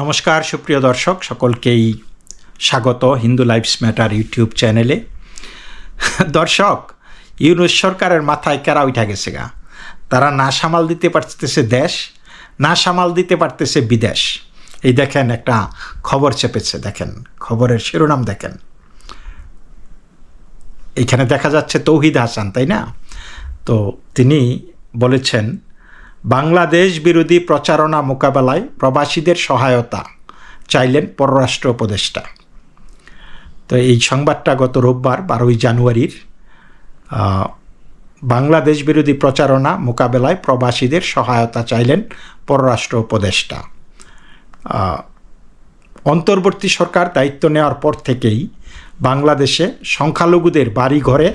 নমস্কার, সুপ্রিয় দর্শক, সকলকেই স্বাগত হিন্দু লাইফস ম্যাটার ইউটিউব চ্যানেলে। দর্শক, ইউনুস সরকারের মাথায় কেরা উঠা গেছে গা? তারা না সামাল দিতে পারতেছে দেশ, না সামাল দিতে পারতেছে বিদেশ। এই দেখেন একটা খবর চেপেছে, দেখেন, খবরের শিরোনাম দেখেন। এইখানে দেখা যাচ্ছে তৌহিদ হাসান, তাই না? তো তিনি বলেছেন বাংলাদেশ বিরোধী প্রচারণা মোকাবেলায় প্রবাসীদের সহায়তা চাইলেন পররাষ্ট্র উপদেষ্টা। তো এই সংবাদটা গত রোববার, বারোই জানুয়ারির বাংলাদেশ বিরোধী প্রচারণা মোকাবেলায় প্রবাসীদের সহায়তা চাইলেন পররাষ্ট্র উপদেষ্টা। অন্তর্বর্তী সরকার দায়িত্ব নেওয়ার পর থেকেই বাংলাদেশে সংখ্যালঘুদের বাড়িঘরে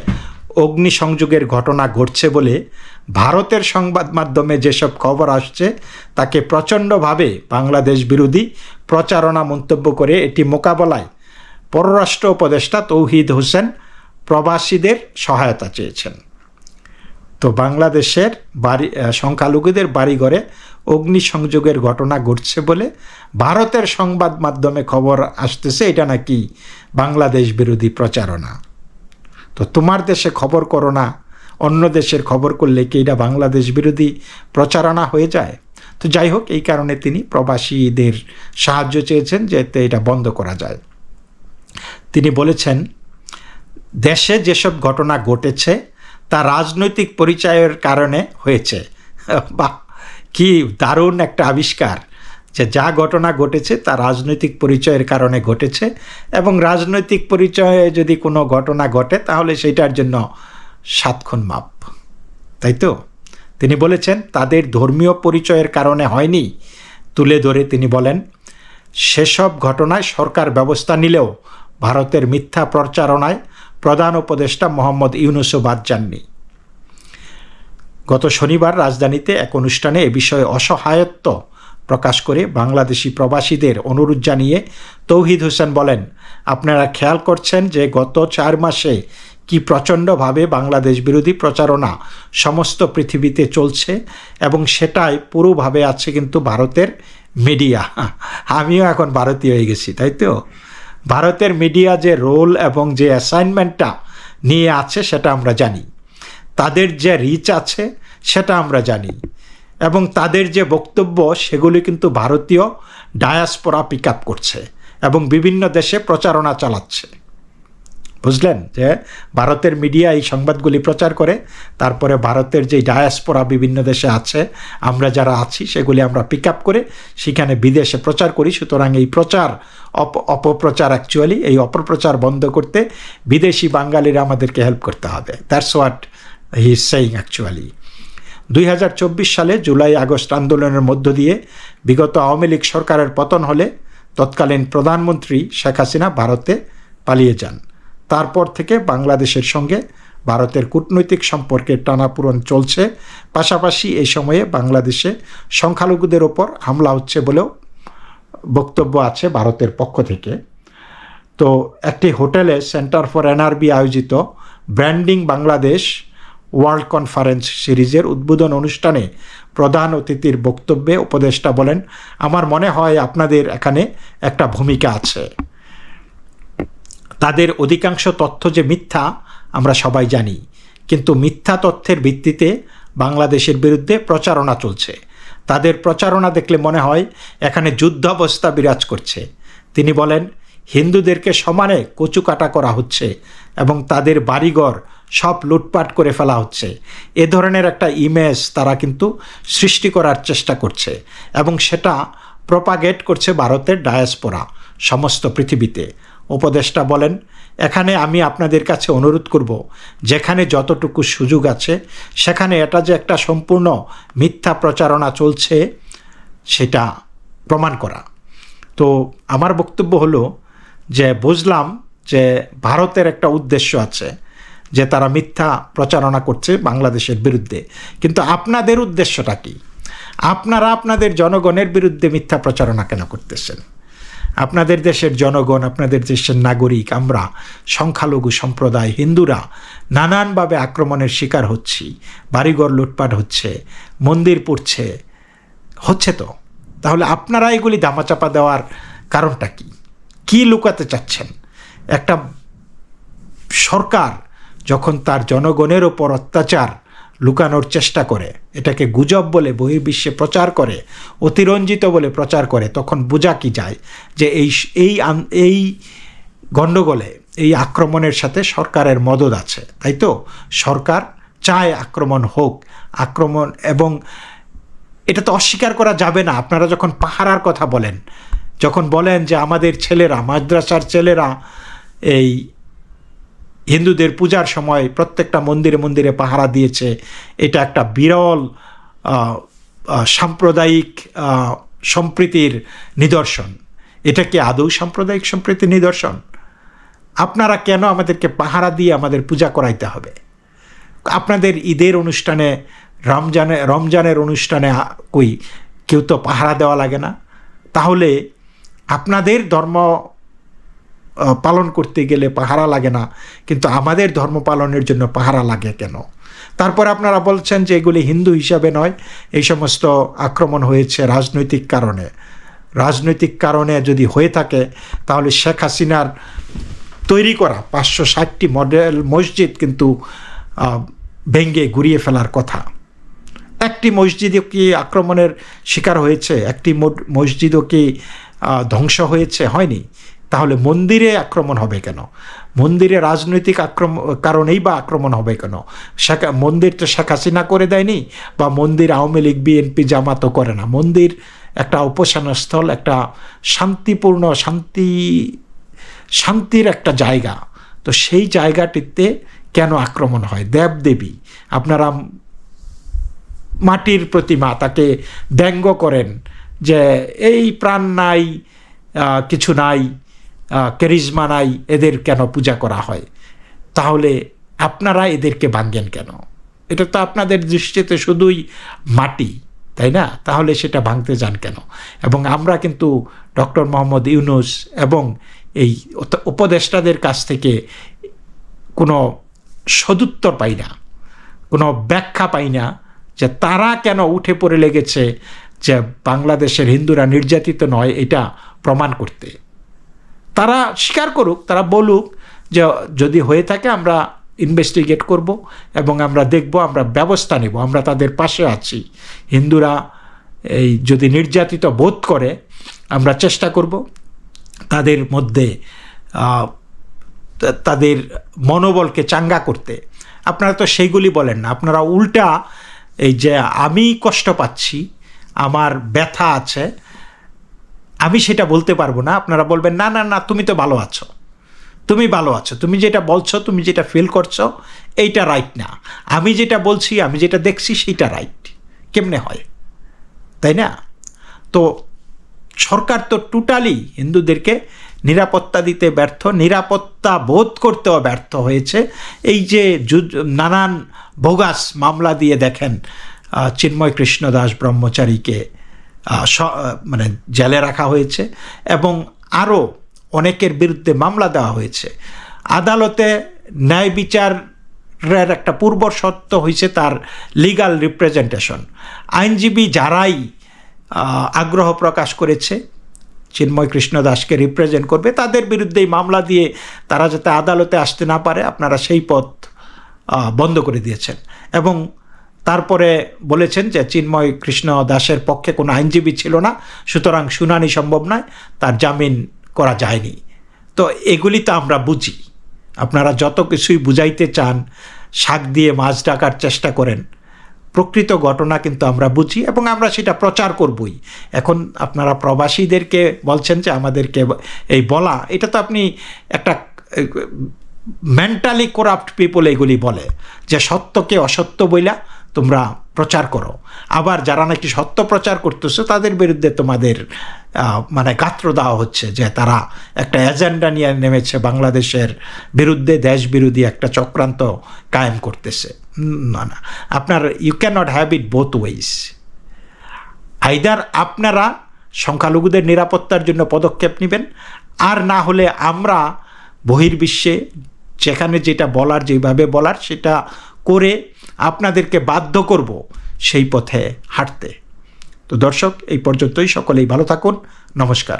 অগ্নিসংযোগের ঘটনা ঘটছে বলে ভারতের সংবাদ মাধ্যমে যেসব খবর আসছে, তাকে প্রচণ্ডভাবে বাংলাদেশ বিরোধী প্রচারণা মন্তব্য করে এটি মোকাবেলায় পররাষ্ট্র উপদেষ্টা তৌহিদ হোসেন প্রবাসীদের সহায়তা চেয়েছেন। তো বাংলাদেশের বাড়ি সংখ্যালঘুদের বাড়িঘরে অগ্নিসংযোগের ঘটনা ঘটছে বলে ভারতের সংবাদ মাধ্যমে খবর আসতেছে, এটা নাকি বাংলাদেশ বিরোধী প্রচারণা। তো তোমার দেশে খবর করো না অন্য দেশের খবর করলে কি এটা বাংলাদেশ বিরোধী প্রচারণা হয়ে যায়? তো যাই হোক, এই কারণে তিনি প্রবাসীদের সাহায্য চেয়েছেন যাতে এটা বন্ধ করা যায়। তিনি বলেছেন, দেশে যেসব ঘটনা ঘটেছে, তা রাজনৈতিক পরিচয়ের কারণে হয়েছে। বা কি দারুণ একটা আবিষ্কার যে যা ঘটনা ঘটেছে, তা রাজনৈতিক পরিচয়ের কারণে ঘটেছে এবং রাজনৈতিক পরিচয়ে যদি কোনো ঘটনা ঘটে, তাহলে সেটার জন্য সাতক্ষণ মাপ। তাই তো? তিনি বলেছেন, তাদের ধর্মীয় পরিচয়ের কারণে হয়নি। তুলে ধরে তিনি বলেন, সেসব ঘটনায় সরকার ব্যবস্থা নিলেও ভারতের মিথ্যা প্রচারণায় প্রধান উপদেষ্টা মোহাম্মদ ইউনুসও বাদ যাননি। গত শনিবার রাজধানীতে এক অনুষ্ঠানে এ বিষয়ে অসহায়ত্ব প্রকাশ করে বাংলাদেশি প্রবাসীদের অনুরোধ জানিয়ে তৌহিদ হোসেন বলেন, আপনারা খেয়াল করছেন যে গত চার মাসে কি প্রচণ্ডভাবে বাংলাদেশ বিরোধী প্রচারণা সমস্ত পৃথিবীতে চলছে এবং সেটাই পুরোভাবে আছে কিন্তু ভারতের মিডিয়া। আমিও এখন ভারতীয় হয়ে গেছি, তাই তো? ভারতের মিডিয়া যে রোল এবং যে অ্যাসাইনমেন্টটা নিয়ে আছে সেটা আমরা জানি। তাদের যে রিচ আছে সেটা আমরা জানি। এবং তাদের যে বক্তব্য সেগুলি কিন্তু ভারতীয় ডায়াসপোরা পিক আপ করছে এবং বিভিন্ন দেশে প্রচারণা চালাচ্ছে। বুঝলেন যে ভারতের মিডিয়া এই সংবাদগুলি প্রচার করে, তারপরে ভারতের যে ডায়াসপোরা বিভিন্ন দেশে আছে, আমরা যারা আছি সেগুলি আমরা পিক আপ করে সেখানে বিদেশে প্রচার করি। সুতরাং এই প্রচার অপ, অপপ্রচার অ্যাকচুয়ালি এই অপপ্রচার বন্ধ করতে বিদেশি বাঙালিরা আমাদেরকে হেল্প করতে হবে। That's what he is saying actually দুই হাজার চব্বিশ সালে জুলাই আগস্ট আন্দোলনের মধ্য দিয়ে বিগত আওয়ামী লীগ সরকারের পতন হলে তৎকালীন প্রধানমন্ত্রী শেখ হাসিনা ভারতে পালিয়ে যান। তারপর থেকে বাংলাদেশের সঙ্গে ভারতের কূটনৈতিক সম্পর্কের টানাপূরণ চলছে। পাশাপাশি এই সময়ে বাংলাদেশে সংখ্যালঘুদের ওপর হামলা হচ্ছে বলেও বক্তব্য আছে ভারতের পক্ষ থেকে। তো একটি হোটেলে সেন্টার ফর এনআরবি আয়োজিত ব্র্যান্ডিং বাংলাদেশ ওয়ার্ল্ড কনফারেন্স সিরিজের উদ্বোধন অনুষ্ঠানে প্রধান অতিথির বক্তব্যে উপদেষ্টা বলেন, আমার মনে হয় আপনাদের এখানে একটা ভূমিকা আছে। তাদের অধিকাংশ তথ্য যে মিথ্যা, আমরা সবাই জানি। কিন্তু মিথ্যা তথ্যের ভিত্তিতে বাংলাদেশের বিরুদ্ধে প্রচারণা চলছে। তাদের প্রচারণা দেখলে মনে হয় এখানে যুদ্ধাবস্থা বিরাজ করছে। তিনি বলেন, হিন্দুদেরকে সমানে কচুকাটা করা হচ্ছে এবং তাদের বাড়িঘর সব লুটপাট করে ফেলা হচ্ছে। এ ধরনের একটা ইমেজ তারা কিন্তু সৃষ্টি করার চেষ্টা করছে এবং সেটা প্রপাগেট করছে ভারতের ডায়াসপোরা সমস্ত পৃথিবীতে। উপদেষ্টা বলেন, এখানে আমি আপনাদের কাছে অনুরোধ করব, যেখানে যতটুকু সুযোগ আছে, সেখানে এটা যে একটা সম্পূর্ণ মিথ্যা প্রচারণা চলছে, সেটা প্রমাণ করা। তো আমার বক্তব্য হলো যে বুঝলাম যে ভারতের একটা উদ্দেশ্য আছে যে তারা মিথ্যা প্রচারণা করছে বাংলাদেশের বিরুদ্ধে। কিন্তু আপনাদের উদ্দেশ্যটা কি? আপনারা আপনাদের জনগণের বিরুদ্ধে মিথ্যা প্রচারণা কেন করতেছেন? আপনাদের দেশের জনগণ, আপনাদের দেশের নাগরিক, আমরা সংখ্যালঘু সম্প্রদায়, হিন্দুরা নানানভাবে আক্রমণের শিকার হচ্ছি, বাড়িঘর লুটপাট হচ্ছে, মন্দির পড়ছে, হচ্ছে তো। তাহলে আপনারা এগুলি দামাচাপা দেওয়ার কারণটা কি? কি লুকাতে চাচ্ছেন? একটা সরকার যখন তার জনগণের ওপর অত্যাচার লুকানোর চেষ্টা করে, এটাকে গুজব বলে, বহির্বিশ্বে প্রচার করে, অতিরঞ্জিত বলে প্রচার করে, তখন বোঝা কি যায় যে এই এই এই গণ্ডগোলে, এই আক্রমণের সাথে সরকারের মদত আছে। তাই তো? সরকার চায় আক্রমণ হোক, আক্রমণ এবং এটা তো অস্বীকার করা যাবে না। আপনারা যখন পাহারার কথা বলেন, যখন বলেন যে আমাদের ছেলেরা, মাদ্রাসার ছেলেরা এই হিন্দুদের পূজার সময় প্রত্যেকটা মন্দিরে মন্দিরে পাহারা দিয়েছে। এটা একটা বিরল সাম্প্রদায়িক সম্প্রীতির নিদর্শন। এটা কি আদৌ সাম্প্রদায়িক সম্প্রীতির নিদর্শন? আপনারা কেন আমাদেরকে পাহারা দিয়ে আমাদের পূজা করাইতে হবে? আপনাদের ঈদের অনুষ্ঠানে, রমজানে, রমজানের অনুষ্ঠানে কই, কেউ তো পাহারা দেওয়া লাগে না? তাহলে আপনাদের ধর্ম পালন করতে গেলে পাহারা লাগে না, কিন্তু আমাদের ধর্ম পালনের জন্য পাহারা লাগে কেন? তারপর আপনারা বলছেন যে এগুলি হিন্দু হিসাবে নয়, এই সমস্ত আক্রমণ হয়েছে রাজনৈতিক কারণে। রাজনৈতিক কারণে যদি হয়ে থাকে, তাহলে শেখ হাসিনার তৈরি করা পাঁচশো ষাটটি মডেল মসজিদ কিন্তু ভেঙ্গে ঘুরিয়ে ফেলার কথা। একটি মসজিদও কি আক্রমণের শিকার হয়েছে? একটি মসজিদও কি ধ্বংস হয়েছে? হয়নি। তাহলে মন্দিরে আক্রমণ হবে কেন? মন্দিরে রাজনৈতিক আক্রমণ কারণেই বা আক্রমণ হবে কেন? শেখ, মন্দির তো শেখ হাসিনা করে দেয়নি বা মন্দির আওয়ামী লীগ, বিএনপি জামাতও করে না। মন্দির একটা উপাসনাস্থল একটা শান্তিপূর্ণ, শান্তি, শান্তির একটা জায়গা। তো সেই জায়গাটিতে কেন আক্রমণ হয়? দেবদেবী, আপনারা মাটির প্রতিমা তাকে ব্যঙ্গ করেন যে এই প্রাণ নাই কিছু নাই কেরিজমা নাই এদের কেন পূজা করা হয়? তাহলে আপনারা এদেরকে ভাঙ্গেন কেন? এটা তো আপনাদের দৃষ্টিতে শুধুই মাটি, তাই না? তাহলে সেটা ভাঙতে যান কেন? এবং আমরা কিন্তু ডক্টর মোহাম্মদ ইউনুস এবং এই উপদেষ্টাদের কাছ থেকে কোনো সদুত্তর পাই না, কোনো ব্যাখ্যা পাই না যে তারা কেন উঠে পড়ে লেগেছে যে বাংলাদেশের হিন্দুরা নির্যাতিত নয় এটা প্রমাণ করতে। তারা স্বীকার করুক, তারা বলুক যে যদি হয়ে থাকে আমরা ইনভেস্টিগেট করব এবং আমরা দেখব, আমরা ব্যবস্থা নেব, আমরা তাদের পাশে আছি। হিন্দুরা এই যদি নির্যাতিত বোধ করে, আমরা চেষ্টা করব তাদের মধ্যে তাদের মনোবলকে চাঙ্গা করতে। আপনারা তো সেইগুলি বলেন না, আপনারা উল্টা এই যে আমি কষ্ট পাচ্ছি, আমার ব্যথা আছে আমি সেটা বলতে পারব না। আপনারা বলবেন, না না না, তুমি তো ভালো আছো। তুমি ভালো আছো। তুমি যেটা বলছো, তুমি যেটা ফিল করছ, এইটা রাইট না। আমি যেটা বলছি, আমি যেটা দেখছি, সেইটা রাইট কেমনে হয়? তাই না? তো সরকার তো টোটালি হিন্দুদেরকে নিরাপত্তা দিতে ব্যর্থ, নিরাপত্তা বোধ করতেও ব্যর্থ হয়েছে। এই যে নানান বোগাস মামলা দিয়ে দেখেন চিন্ময় কৃষ্ণ দাস ব্রহ্মচারীকে। মানে জেলে রাখা হয়েছে এবং আরও অনেকের বিরুদ্ধে মামলা দেওয়া হয়েছে। আদালতে ন্যায় বিচারের একটা পূর্ব সত্য হয়েছে তার লিগাল রিপ্রেজেন্টেশন আইনজীবী যারাই আগ্রহ প্রকাশ করেছে, চিন্ময় কৃষ্ণ দাসকে রিপ্রেজেন্ট করবে, তাদের বিরুদ্ধেই মামলা দিয়ে তারা যাতে আদালতে আসতে না পারে, আপনারা সেই পথ বন্ধ করে দিয়েছেন। এবং তারপরে বলেছেন যে চিন্ময় কৃষ্ণ দাসের পক্ষে কোনো আইনজীবী ছিল না, সুতরাং শুনানি সম্ভব নয়, তার জামিন করা যায়নি। তো এগুলি তো আমরা বুঝি। আপনারা যত কিছুই বুঝাইতে চান, শাক দিয়ে মাছ ডাকার চেষ্টা করেন, প্রকৃত ঘটনা কিন্তু আমরা বুঝি এবং আমরা সেটা প্রচার করবই। এখন আপনারা প্রবাসীদেরকে বলছেন যে আমাদেরকে এই বলা, এটা তো আপনি একটা মেন্টালি করাপ্ট পিপল এগুলি বলে, যে সত্যকে অসত্য বইলা তোমরা প্রচার করো। আবার যারা নাকি সত্য প্রচার করতেছে, তাদের বিরুদ্ধে তোমাদের মানে গাত্র দেওয়া হচ্ছে যে তারা একটা এজেন্ডা নিয়ে নেমেছে বাংলাদেশের বিরুদ্ধে দেশ বিরোধী একটা চক্রান্ত কায়েম করতেছে। না না। আপনার you can not have it both ways either আপনারা সংখ্যালঘুদের নিরাপত্তার জন্য পদক্ষেপ নেবেন। আর না হলে আমরা বহির্বিশ্বে যেখানে যেটা বলার, যেভাবে বলার, সেটা করে আপনাদেরকে বাধ্য করব সেই পথে হাঁটতে। তো দর্শক, এই পর্যন্তই। সকলেই ভালো থাকুন। নমস্কার।